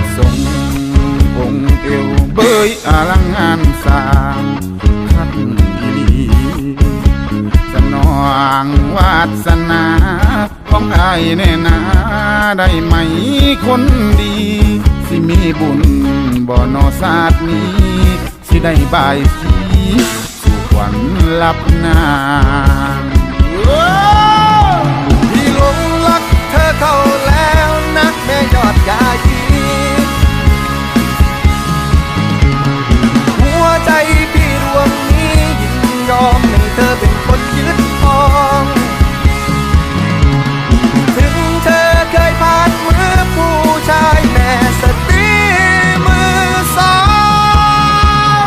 ดทรงองค์เอวเบยอลังงานสางคันอีสนองวาสนาของไอ้ายแน่นาได้ไหมคนดี สิมีบุญบ่นอศาสตร์นี้ สิได้บายสีสู่ขวัญลับนา ยอมให้เธอเป็นคนยึดครอง ถึงเธอเคยผ่านมือผู้ชายแต่สติมือสอง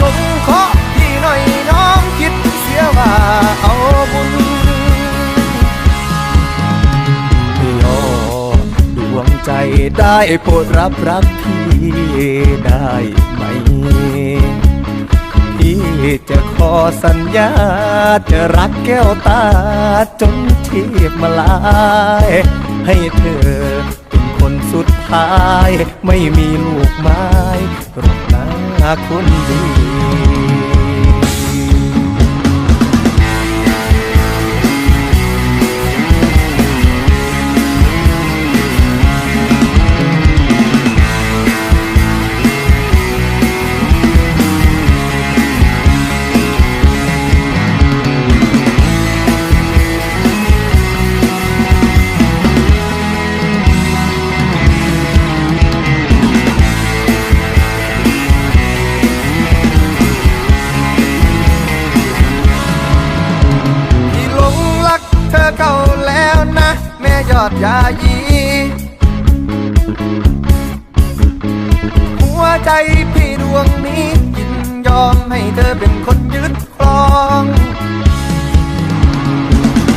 สงเคราะห์พี่หน่อยน้องคิดเสียว่าเอาบุญยอดดวงใจได้โปรดรับรักพี่ได้ไหม พี่จะขอสัญญา จะรักแก้วตาจนทีบมาลาย ให้เธอเป็นคนสุดท้าย ไม่มีลูกไม้รักนาคนดี ยอดยายี หัวใจพี่ดวงนี้ยินยอมให้เธอเป็นคนยึดครอง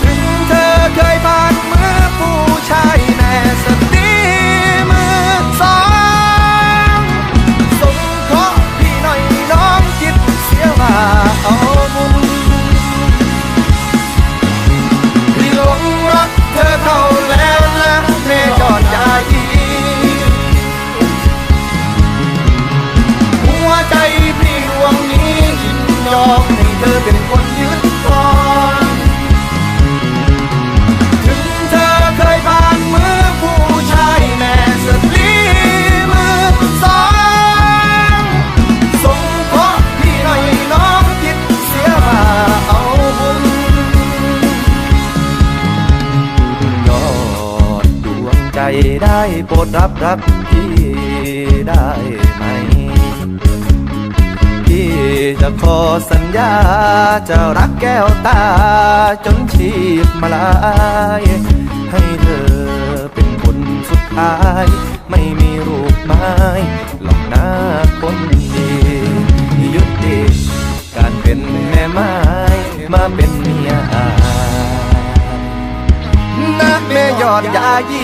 ถึงเธอเคยผ่าน ดรับรักพี่ได้ไหม พี่จะขอสัญญา จะรักแก้วตา จนชีพมาลายให้เธอเป็นคนสุดท้าย ไม่มีรูปไม้หลอกหน้าคนดียุติการเป็นแม่ไม้มาเป็นเมียอายนักแม่ยอดยายี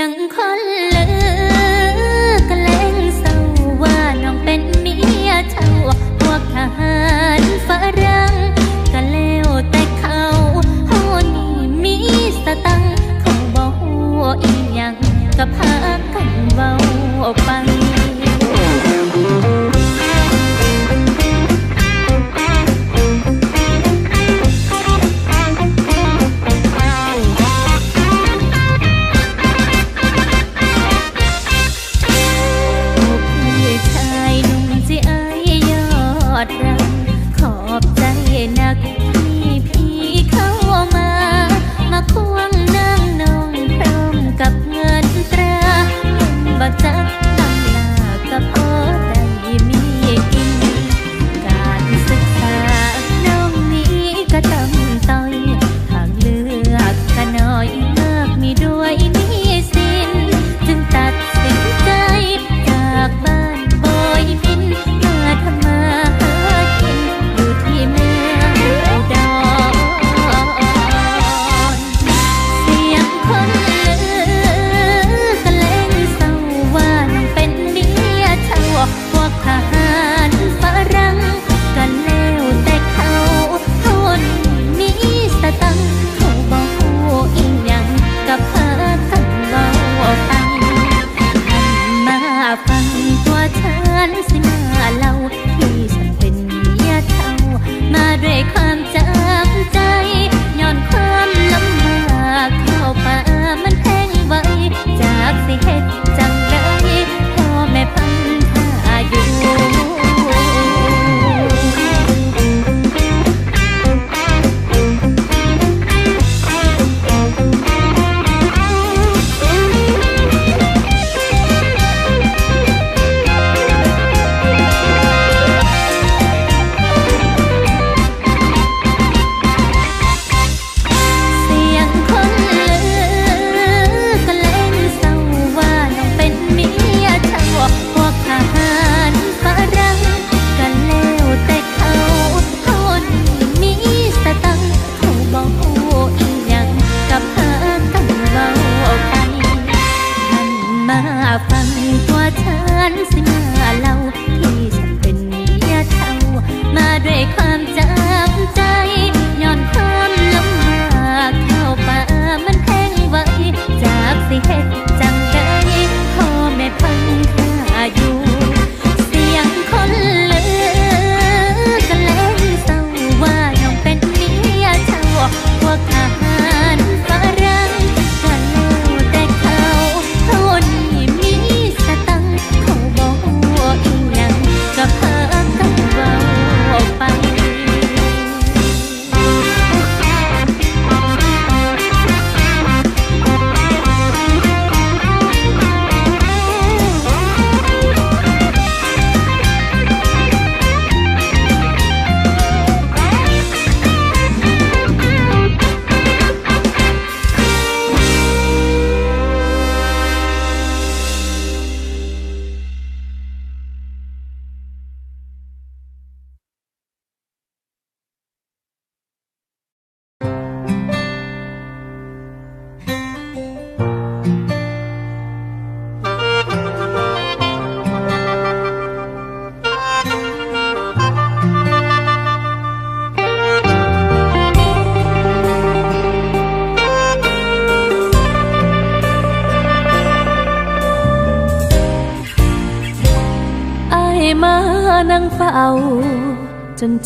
天困。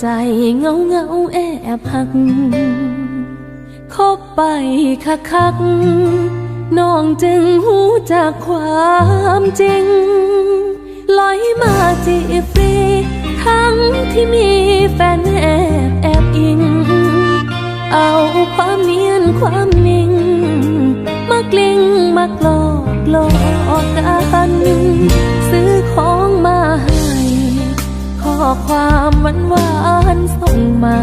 ใจเงาเงาแอบหักคบไปคักคักน้องจึงหูจากความจริงลอยมาจีฟรีทั้งที่มีแฟนแอบแอบอิง เอาความเนียนความนิ่ง มากลิ้งมากหลอกหลอกกันซื้อ ข้อความหวานหวานส่งมา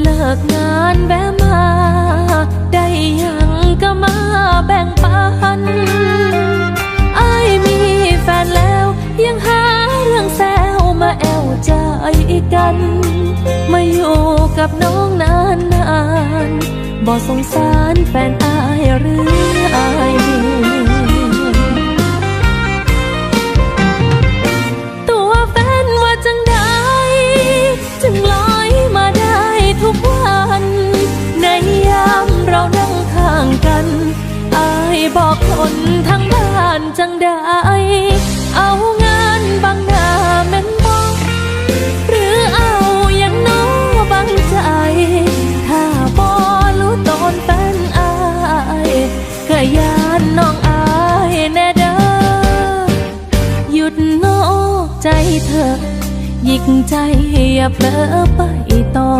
เลิกงานแวะมา ได้ยังก็มาแบ่งปันไอ้มีแฟนแล้ว ยังหาเรื่องแซวมาแอวใจกัน มาอยู่กับน้องนานนานบ่สงสารแฟนอายหรือ คนทั้งบ้านจังใดเอางานบางหน้าแม่นบอกหรือเอาอย่างน้อบังใจ ถ้าบอรู้ตอนแฟนอายก็ยานน้องอายแน่เด้อหยุดนอกใจเธอหยิกใจอย่าเผลอไปต่อ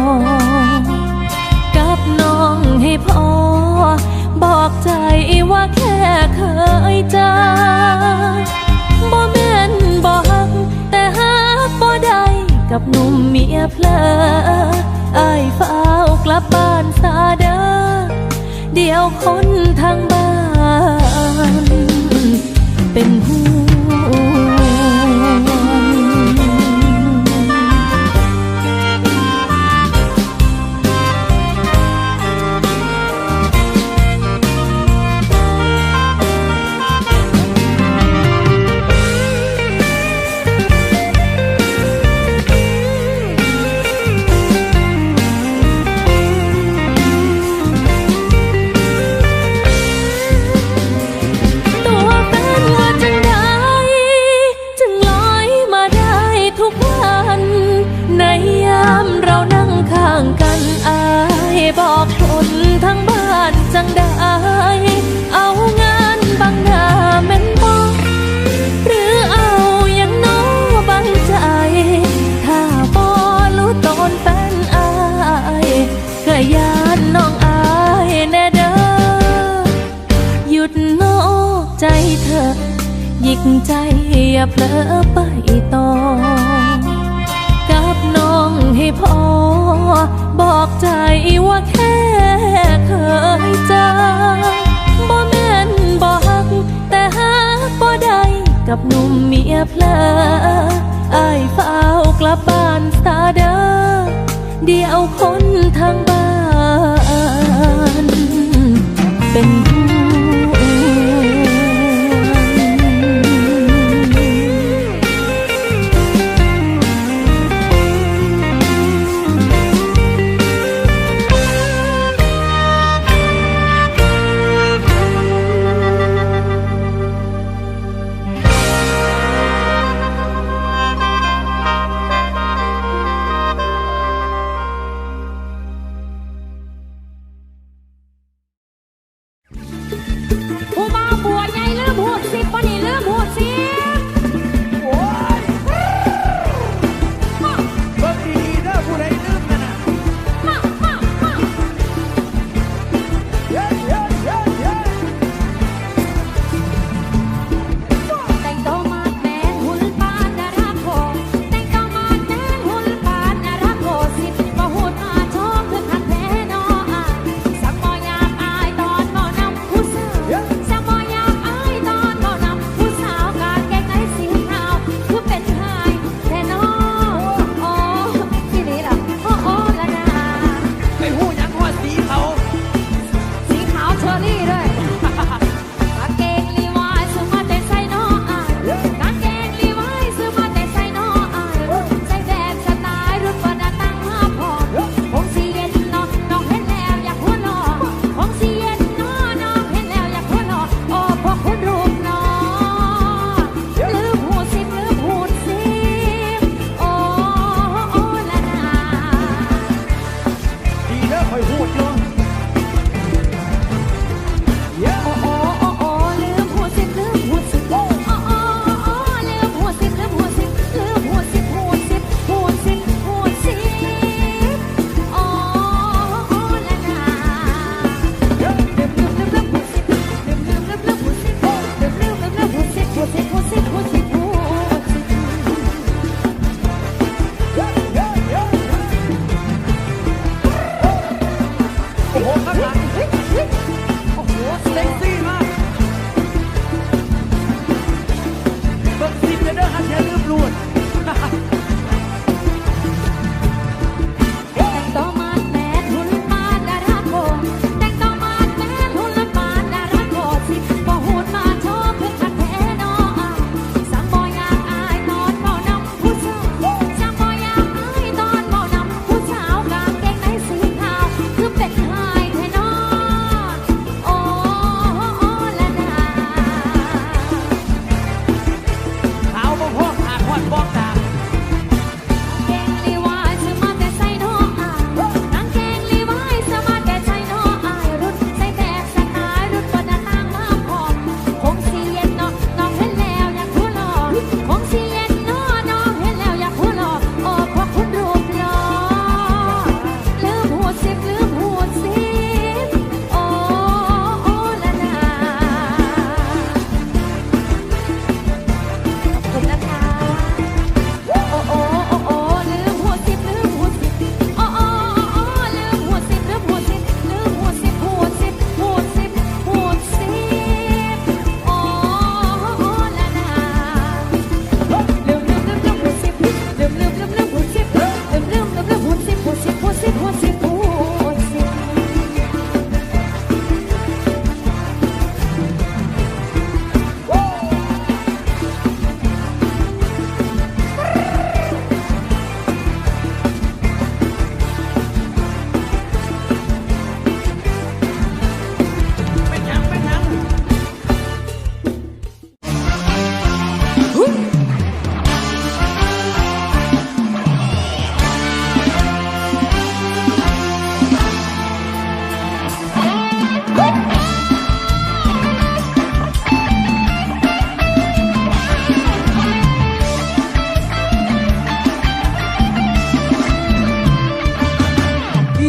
กับน้องให้พอ อกใจว่าแค่เคยเจอบ่แม่นบ่ฮัก แต่ฮักบ่ได้กับหนุ่มเมียเพลออายฝ้ากลับบ้านซาเด้อเดี๋ยวคนทางบ้าน อย่าเผลอไปต่อ กับน้องให้พอ บอกใจว่าแค่เคยเจอบ่แม่นบ่ฮัก แต่ฮักบ่ได้กับหนุ่มเมียเพลออายเฝ้ากลับบ้านซาเด้อเดียวคน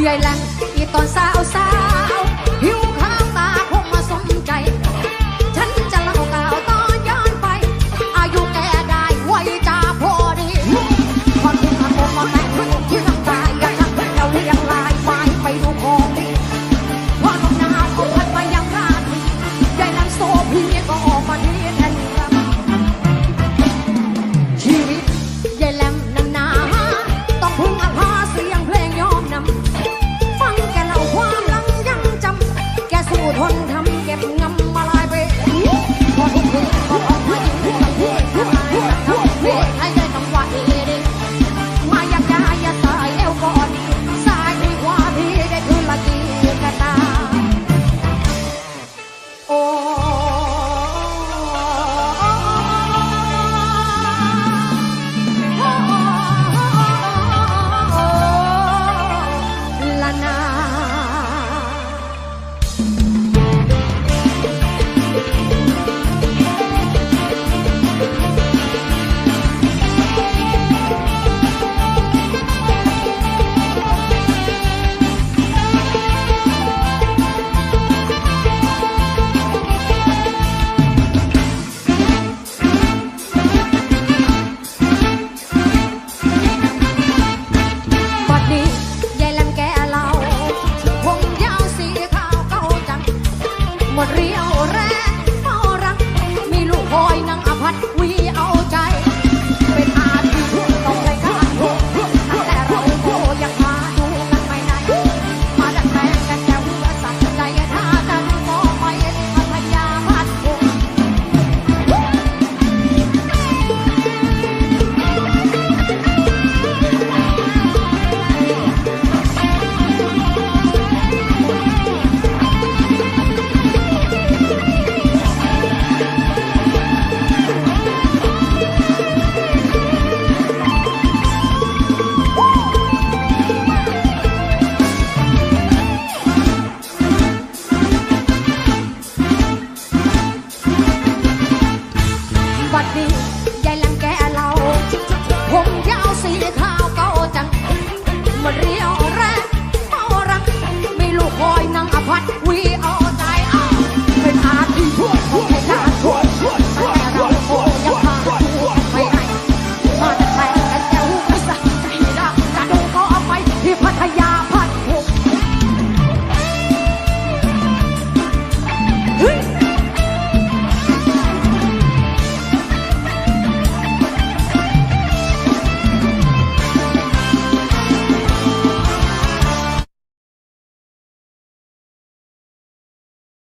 dài lặng we